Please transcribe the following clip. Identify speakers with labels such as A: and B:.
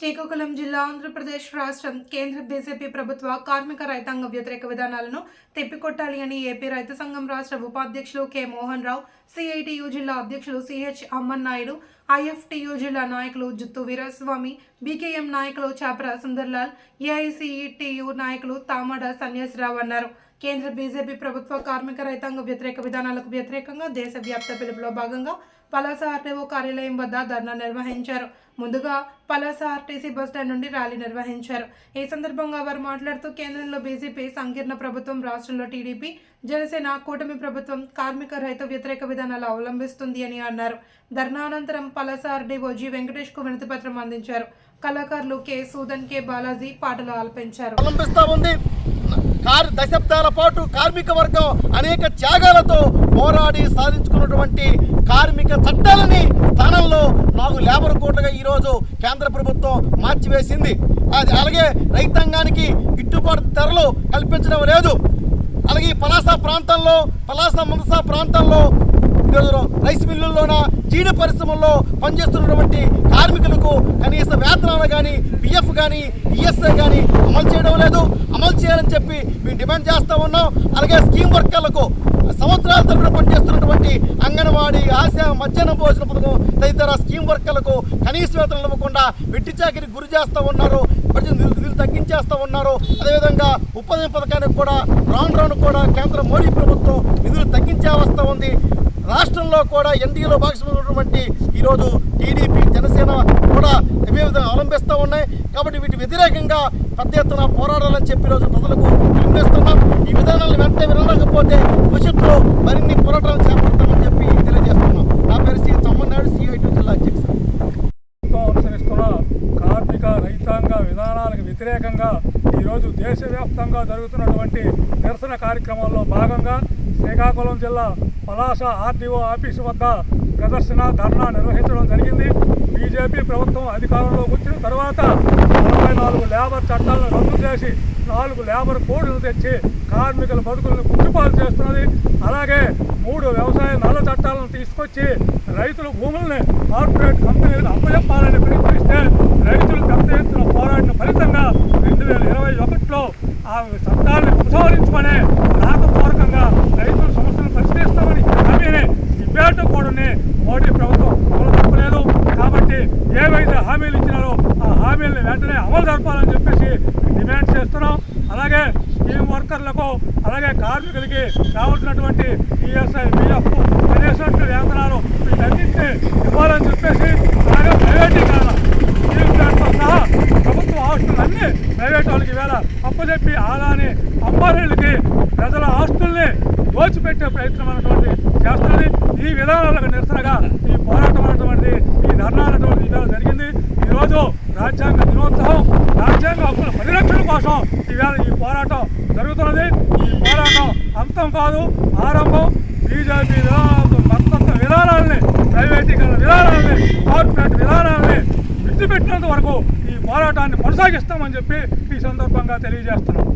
A: శ్రీకాకుళం జిల్లా ఆంధ్రప్రదేశ్ రాష్ట్రం కేంద్ర బీజేపీ ప్రభుత్వ కార్మిక రైతాంగ వ్యతిరేక విధానాలను తిప్పికొట్టాలి అని ఏపీ రైతు సంఘం రాష్ట్ర ఉపాధ్యక్షులు కె. మోహన్ రావు సిఐటియు జిల్లా అధ్యక్షులు సిహెచ్ అమ్మన్ నాయుడు ఐఎఫ్టియు జిల్లా నాయకులు జుత్తు వీరస్వామి బీకేఎం నాయకులు చాపర సుందర్లాల్ ఏఐసిఇటియు నాయకులు తామడ సన్యాసిరావు అన్నారు. కేంద్ర బీజేపీ ప్రభుత్వ కార్మిక రైతాంగ వ్యతిరేక విధానాలకు వ్యతిరేకంగా దేశవ్యాప్త పిలుపులో భాగంగా పలాస ఆర్టీఓ కార్యాలయం వద్ద ధర్నా నిర్వహించారు. ముందుగా పలాస ఆర్టీసీ బస్టాండ్ నుండి ర్యాలీ నిర్వహించారు. ఈ సందర్భంగా వారు మాట్లాడుతూ కేంద్రంలో బీజేపీ సంకీర్ణ ప్రభుత్వం రాష్ట్రంలో టీడీపీ జనసేన కూటమి ప్రభుత్వం కార్మిక రైతు వ్యతిరేక విధానాలు అవలంబిస్తుంది అని అన్నారు. ధర్నా అనంతరం పలాస ఆర్డీఓ జి వెంకటేష్కు వినతి పత్రం అందించారు. కళాకారులు కె. Soothen K. బాలాజీ పాటలు ఆలపించారు.
B: కార్ దశాబ్దాల పాటు కార్మిక వర్గం అనేక త్యాగాలతో పోరాడి సాధించుకున్నటువంటి కార్మిక చట్టాలని స్థానంలో నాకు లేబర్ కోట్లుగా ఈరోజు కేంద్ర ప్రభుత్వం మార్చివేసింది. అది అలాగే రైతాంగానికి గిట్టుబాటు ధరలు కల్పించడం లేదు. అలాగే పలాస ప్రాంతంలో పలాస మనస ప్రాంతంలో రైస్ మిల్లుల్లోన చీడ పరిశ్రమల్లో పనిచేస్తున్నటువంటి కార్మికులకు కనీస వేతనాలు కానీ పిఎఫ్ కానీ ఈఎస్ఐ కానీ అమలు చేయడం లేదు. అమలు చేయాలని చెప్పి మేము డిమాండ్ చేస్తూ ఉన్నాం. అలాగే స్కీమ్ వర్కర్లకు సంవత్సరాల తరపున పనిచేస్తున్నటువంటి అంగన్వాడీ ఆశ మధ్యాహ్నం భోజన పథకం తదితర స్కీమ్ వర్కర్లకు కనీస వేతనాలు ఇవ్వకుండా వెట్టిచాకిరి గురి చేస్తూ ఉన్నారు. నిధులు తగ్గించేస్తూ ఉన్నారు. అదేవిధంగా ఉపాధి పథకానికి కూడా రాను రాను కూడా కేంద్ర మోడీ ప్రభుత్వం నిధులు తగ్గించే వస్తూ ఉంది. రాష్ట్రంలో కూడా ఎన్డీఏలో భాగస్వామైనటువంటి ఈరోజు టీడీపీ జనసేన కూడా ఇవే విధంగా అవలంబిస్తూ ఉన్నాయి. కాబట్టి వీటి వ్యతిరేకంగా పెద్ద ఎత్తున పోరాడాలని చెప్పి ఈరోజు ప్రజలకు వినిపిస్తున్నాం ఈ విధానాలు వెంటనే వినలేకపోతే భవిష్యత్తులో మరిన్ని పోరాటాలు చేపడతామని చెప్పి తెలియజేస్తున్నాం. నా పేరు సి. తమ్మనాయుడు సిఐటి జిల్లా అధ్యక్షుడు.
C: అనుసరిస్తున్న కార్మిక రైతాంగ విధానాలకు వ్యతిరేకంగా ఈరోజు దేశవ్యాప్తంగా జరుగుతున్నటువంటి నిరసన కార్యక్రమాల్లో భాగంగా శ్రీకాకుళం జిల్లా పలాస ఆర్డీఓ ఆఫీసు వద్ద ప్రదర్శన ధర్నా నిర్వహించడం జరిగింది. బీజేపీ ప్రభుత్వం అధికారంలోకి వచ్చిన తర్వాత నలభై నాలుగు లేబర్ చట్టాలను రద్దు చేసి నాలుగు లేబర్ కోడ్లు తెచ్చి కార్మికుల బతుకులను కుట్టుపాలు చేస్తున్నది. అలాగే మూడు వ్యవసాయ నల్ల చట్టాలను తీసుకొచ్చి రైతుల భూముల్ని కార్పొరేట్ కంపెనీలకు అప్పచెప్పాలని ప్రయత్నిస్తే రైతులు పెద్ద ఎత్తున పోరాడిన ఫలితంగా రెండు వేల ఇరవై ఒకటిలో ఆ చట్టాన్ని ఉపసంహరించుకొని ఇవ్వేట కూడానే మోడీ ప్రభుత్వం అమలు జరపలేదు కాబట్టి ఏవైతే హామీలు ఇచ్చినారో ఆ హామీలను వెంటనే అమలు జరపాలని చెప్పేసి డిమాండ్ చేస్తున్నాం. అలాగే స్కీమ్ వర్కర్లకు అలాగే కార్మికులకి కావాల్సినటువంటి ఈఎస్ఐ బిఎఫ్ కనీసటువంటి వేతనాలు వీటన్నింటినీ ఇవ్వాలని చెప్పేసి అలాగే ప్రైవేటీకరణ స్కీమ్ ప్లాంట్తో సహా ప్రభుత్వ ఆస్తులన్నీ అన్ని ప్రైవేట్ వాళ్ళకి వేళ అప్పచెప్పి ఆదాని అంబానీలకి ప్రజల ఆస్తుల్ని దోచిపెట్టే ప్రయత్నం అనేటువంటి చేస్తున్నది ఈ విధానాలకు నిరసనగా ఈ పోరాటం అనేటువంటిది ఈ ధర్నా అనేటువంటిది ఈవేళ జరిగింది. ఈరోజు రాజ్యాంగ దినోత్సవం రాజ్యాంగ హక్కుల పరిరక్షణ కోసం ఈవేళ ఈ పోరాటం జరుగుతున్నది. ఈ పోరాటం అంతం కాదు ఆరంభం. బీజేపీ విధానాలతో విధానాలని ప్రైవేటీకరణ విధానాలని కార్పొరేట్ విధానాలని విడిచిపెట్టినంత వరకు ఈ పోరాటాన్ని కొనసాగిస్తామని చెప్పి ఈ సందర్భంగా తెలియజేస్తున్నాం.